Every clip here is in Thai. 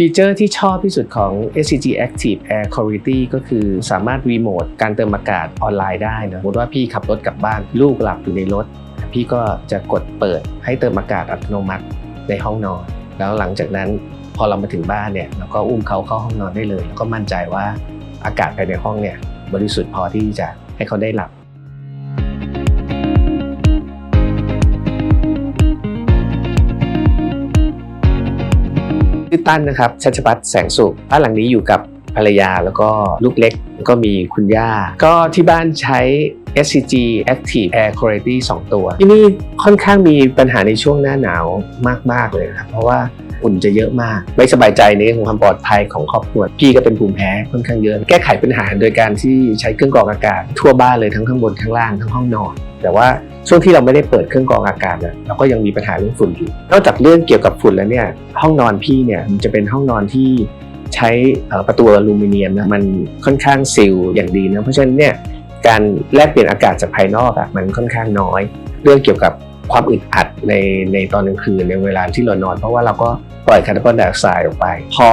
ฟีเจอร์ที่ชอบที่สุดของ SCG Active Air Quality ก็คือสามารถรีโมทการเติมอากาศออนไลน์ได้นะสมมติว่าพี่ขับรถกลับบ้านลูกหลับอยู่ในรถ พี่ก็จะกดเปิดให้เติมอากาศอัตโนมัติในห้องนอน แล้วหลังจากนั้นพอเรามาถึงบ้านเนี่ยเราก็อุ้มเขาเข้าห้องนอนได้เลย แล้วก็มั่นใจว่าอากาศภายในห้องเนี่ยบริสุทธิ์พอที่จะให้เขาได้หลับ ชื่อตั้นนะครับชัชพัฒน์แสงสุขบ้านหลังนี้อยู่กับภรรยาแล้วก็ลูกเล็กแล้วก็มีคุณย่า ก็ที่บ้านใช้ SCG Active Air Quality 2 ตัว ที่นี่ค่อนข้างมีปัญหาในช่วงหน้าหนาวมาก ๆ เลยครับ เพราะว่าฝุ่นจะเยอะมาก ไม่สบายใจในเรื่องของความปลอดภัยของครอบครัวพี่ก็เป็นภูมิแพ้ค่อนข้างเยอะ แก้ไขปัญหาโดยการที่ใช้เครื่องกรองอากาศทั่วบ้านเลยทั้งข้างบนข้างล่างทั้งห้องนอน แต่ว่าช่วงที่เราไม่ได้เปิดเครื่องกรองอากาศเนี่ยเราก็ยังมีปัญหาเรื่องฝุ่นอยู่ นอกจากเรื่องเกี่ยวกับฝุ่นแล้วเนี่ยห้องนอนพี่เนี่ยมันจะเป็นห้องนอนที่ใช้ประตูอลูมิเนียมนะมันค่อนข้างซีลอย่างดีนะเพราะฉะนั้นเนี่ยการแลกเปลี่ยนอากาศจากภายนอกอะ่ะมันค่อนข้างน้อย เรื่องเกี่ยวกับความอึดอัดในในตอนกลางคืนในเวลาที่เรานอน เพราะว่าเราก็ปล่อยคาร์บอนไดออกไซด์ออกไป พอ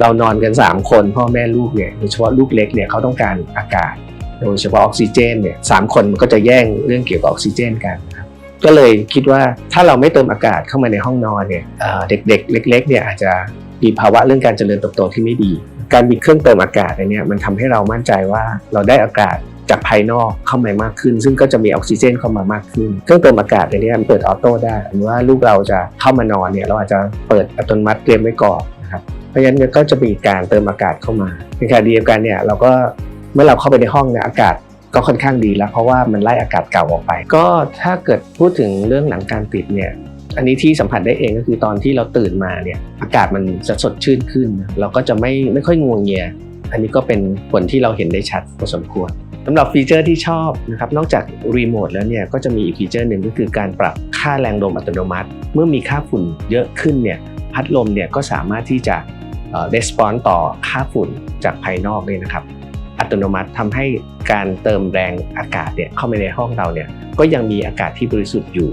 เรานอนกัน 3 คนพ่อแม่ลูกเนี่ยโดยเฉพาะลูกเล็กเนี่ยเขาต้องการอากาศ โดยเฉพาะออกซิเจนเนี่ยสามคนมันก็จะแย่งเรื่องเกี่ยวกับออกซิเจนกันนะครับก็เลยคิดว่าถ้าเราไม่เติมอากาศเข้ามาในห้องนอนเนี่ยเด็กๆ เล็กๆเนี่ยอาจจะมีภาวะเรื่องการเจริญเติบโตที่ไม่ดี การมีเครื่องเติมอากาศอันนี้มันทำให้เรามั่นใจว่าเราได้อากาศจากภายนอกเข้ามามากขึ้น ซึ่งก็จะมีออกซิเจนเข้ามามากขึ้น เครื่องเติมอากาศอันนี้มันเปิดออโต้ได้หรือว่าลูกเราจะเข้ามานอนเนี่ยเราอาจจะเปิดอัตโนมัติเตรียมไว้ก่อนนะครับเพราะฉะนั้นก็จะมีการเติมอากาศเข้ามาในขณะเดียวกันเนี่ยเราก็ มื่อเราเข้าไปในห้องเนี่ยอากาศก็ค่อนข้างดีแล้ว เพราะว่ามันไล่อากาศเก่าออกไป ก็ถ้าเกิดพูดถึงเรื่องหลังการติดเนี่ยอันนี้ที่สัมผัสได้เองก็คือตอนที่เราตื่นมาเนี่ยอากาศมันจะสดชื่นขึ้น เราก็จะไม่ไม่ค่อยงวงเงีย อันนี้ก็เป็นผลที่เราเห็นได้ชัดพอสมควรสำหรับฟีเจอร์ที่ชอบนะครับนอกจากรีโมทแล้วเนี่ยก็จะมีอีกฟีเจอร์หนึ่งก็คือการปรับค่าแรงลมอัตโนมัติ เมื่อมีค่าฝุ่นเยอะขึ้นเนี่ยพัดลมเนี่ยก็สามารถที่จะเรสปอนต่อค่าฝุ่นจากภายนอกเลยนะครับ อัตโนมัติทำให้การเติมแรงอากาศเนี่ยเข้าไปในห้องเราเนี่ยก็ยังมีอากาศที่บริสุทธิ์อยู่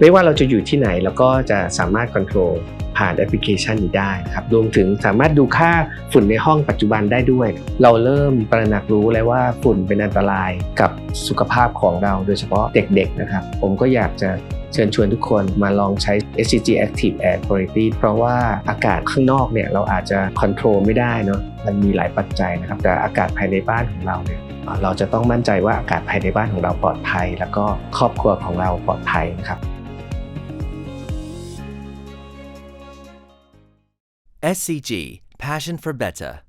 ไม่ว่าเราจะอยู่ที่ไหนเราก็จะสามารถควบคุมผ่านแอปพลิเคชันนี้ได้ครับรวมถึงสามารถดูค่าฝุ่นในห้องปัจจุบันได้ด้วย เราเริ่มตระหนักรู้แล้วว่าฝุ่นเป็นอันตรายกับสุขภาพของเราโดยเฉพาะเด็กๆนะครับ ผมก็อยากจะ เชิญชวนทุกคนมาลองใช้ SCG Active Air Quality เพราะว่าอากาศข้างนอกเนี่ยเราอาจจะควบคุมไม่ได้เนาะมันมีหลายปัจจัยนะครับแต่อากาศภายในบ้านของเราเนี่ยเราจะต้องมั่นใจว่าอากาศภายในบ้านของเราปลอดภัย แล้วก็ครอบครัวของเราปลอดภัยนะครับ SCG Passion for Better